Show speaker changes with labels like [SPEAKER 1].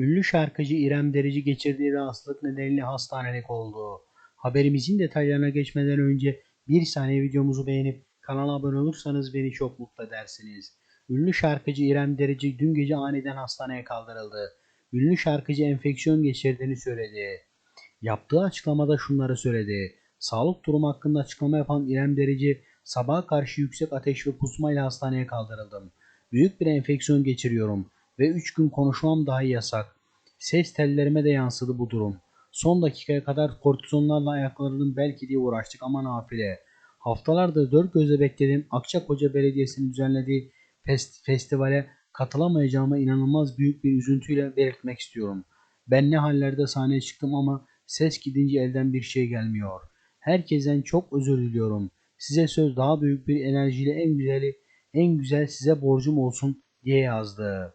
[SPEAKER 1] Ünlü şarkıcı İrem Derici geçirdiği rahatsızlık nedeniyle hastanelik oldu. Haberimizin detaylarına geçmeden önce bir saniye videomuzu beğenip kanala abone olursanız beni çok mutlu edersiniz. Ünlü şarkıcı İrem Derici dün gece aniden hastaneye kaldırıldı. Ünlü şarkıcı enfeksiyon geçirdiğini söyledi. Yaptığı açıklamada şunları söyledi. Sağlık durumu hakkında açıklama yapan İrem Derici, sabaha karşı yüksek ateş ve kusmayla hastaneye kaldırıldım. Büyük bir enfeksiyon geçiriyorum ve 3 gün konuşmam dahi yasak. Ses tellerime de yansıdı bu durum. Son dakikaya kadar kortizonlarla ayaklarının belki diye uğraştık ama nafile. Haftalardır dört gözle bekledim. Akçakoca Belediyesi'nin düzenlediği fest- festivale katılamayacağıma inanılmaz büyük bir üzüntüyle belirtmek istiyorum. Ben ne hallerde sahneye çıktım ama ses gidince elden bir şey gelmiyor. Herkesten çok özür diliyorum. Size söz daha büyük bir enerjiyle en güzeli, en güzel size borcum olsun diye yazdı.